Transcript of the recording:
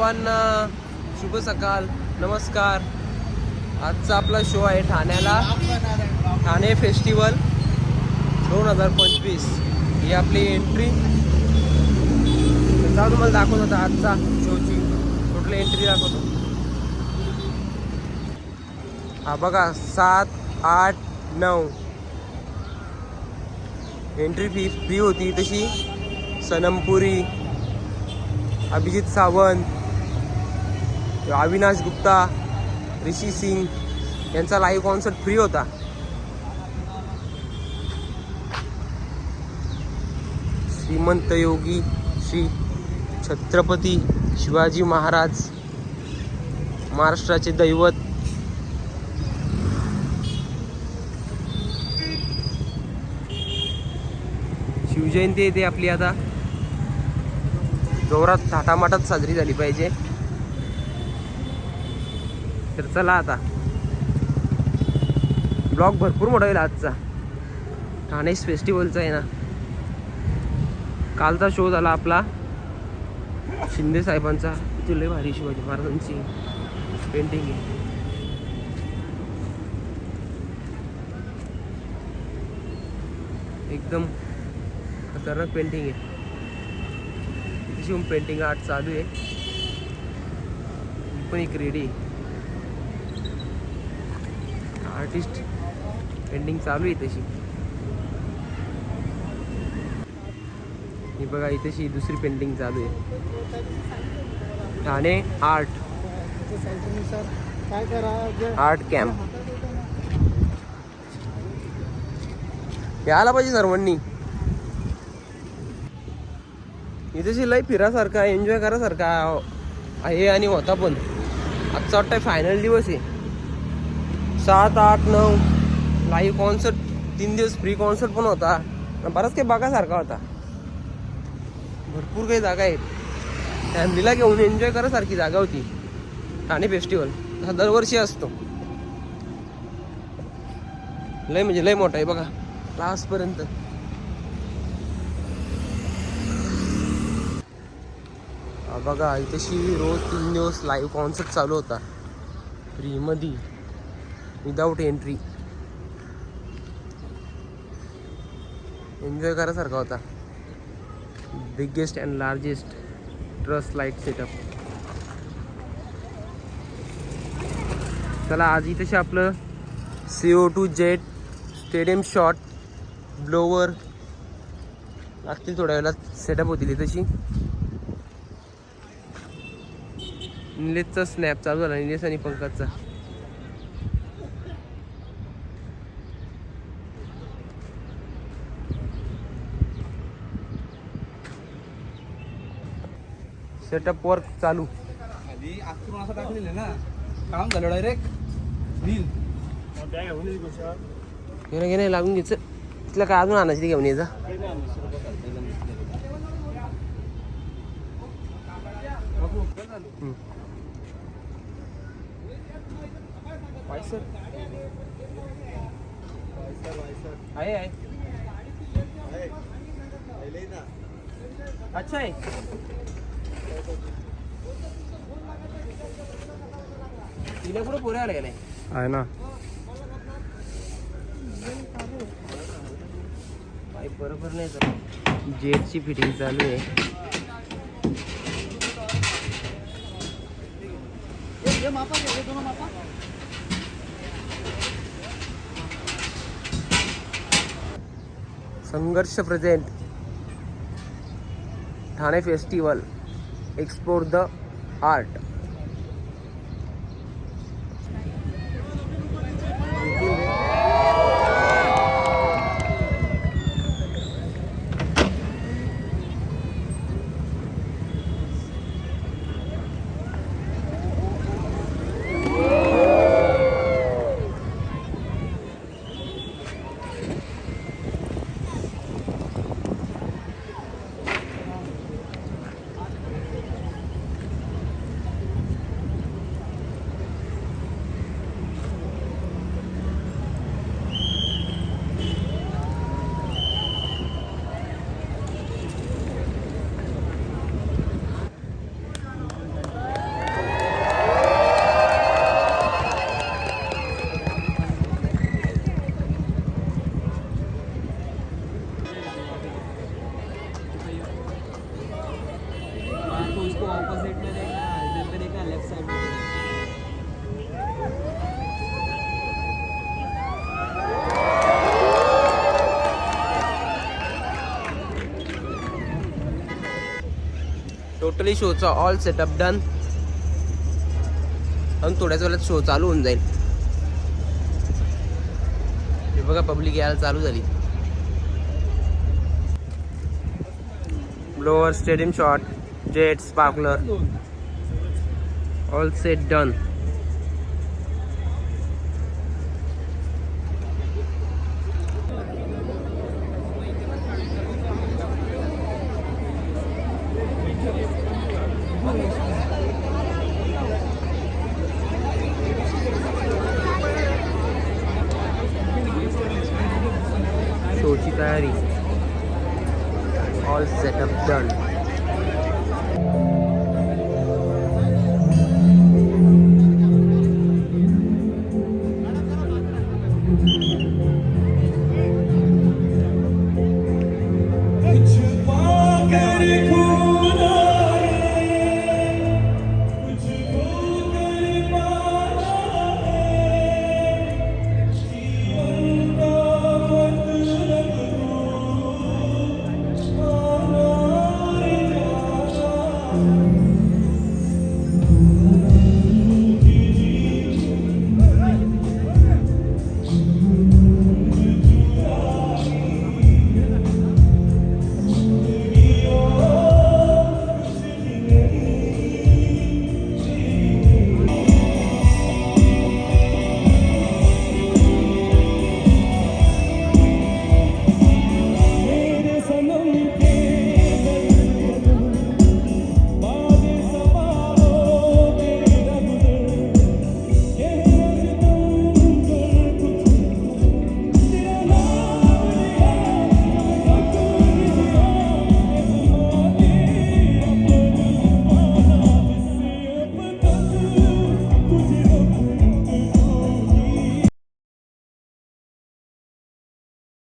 सर्वांना शुभ सकाळ नमस्कार. आजचा आपला शो आहे ठाण्याला. ठाणे फेस्टिवल दोन हजार पंचवीस. ही आपली एंट्री जाऊ तुम्हाला दाखवत होता आजचा शोची टोटल एंट्री दाखवतो? हा बघा सात आठ नऊ. एंट्री फी फी होती तशी. सनमपुरी अभिजित सावंत. अविनाश गुप्ता ऋषी सिंग यांचा लाईव्ह कॉन्सर्ट फ्री होता. श्रीमंत योगी श्री छत्रपती शिवाजी महाराज महाराष्ट्राचे दैवत. शिवजयंती येते आपली आता. जोरात थाटामाटात साजरी झाली पाहिजे. तर चला आता. ब्लॉग भरपूर मोठा होईल आजचा. ठाणे फेस्टिवलचा आहे ना. कालचा शो झाला आपला. शिंदे साहेबांचा. इथे लय भारी शिवाजी महाराजांची पेंटिंग आहे. एकदम खतरनाक पेंटिंग आहे. तिथे पेंटिंग आर्ट चालू आहे. पण एक रेडी आर्टिस्ट पेंटिंग चालू आहे तशी ही बघा इथेशी दुसरी पेंटिंग चालू आहे. ठाणे आर्ट. काय करा आर्ट कॅम्प. यायला पाहिजे सर्वांनी. इथेशी लय फिरासारखा एन्जॉय करासारखा आहे आणि होता पण. आजचा वाटतं फायनल दिवस आहे. सात आठ नऊ. लाईव्ह कॉन्सर्ट तीन दिवस फ्री कॉन्सर्ट पण होता. आणि बराच काही बघासारखा होता. भरपूर काही जागा आहेत. फॅमिलीला घेऊन एन्जॉय करासारखी जागा होती. ठाणे फेस्टिवल हा दरवर्षी असतो. लय म्हणजे लय मोठा आहे बघा. लास्टपर्यंत बघा इथेशी रोज तीन दिवस लाईव्ह कॉन्सर्ट चालू होता. फ्रीमध्ये विदाऊट एंट्री एन्जॉय करासारखा होता. Biggest and largest trust light setup चला आज इथेशी आपलं C O two jet stadium shot blower लागतील थोड्या वेळात सेटअप होतील तशी निलेशचा स्नॅप चालू झाला निलेश आणि पंकजचा. सेटअप वर्क चालू. खाली आखून असं टाकलेलं ना काम झालं डायरेक्ट नील घेणं घेणं लागून घ्यायचं. तिला काय अजून आणायची घेऊन यायचा. आहे आहे. अच्छा आहे. तिला कुठं पुऱ्या आले गेलाय आहे ना पाईप बरोबर नाही तर जेटची फिटिंग चालू आहे Sangharsh present Thane festival Explore the art. इसको ऑपोजिट में देखना इधर पे देखना लेफ्ट साइड में टोटली शोचा ऑल सेटअप डन आणि थोड्याच वेळात शो चालू होऊन जाईल. हे बघा पब्लिक यायला चालू झाली. Blower stadium shot jet sparkler all set done शोची तयारी. All setup done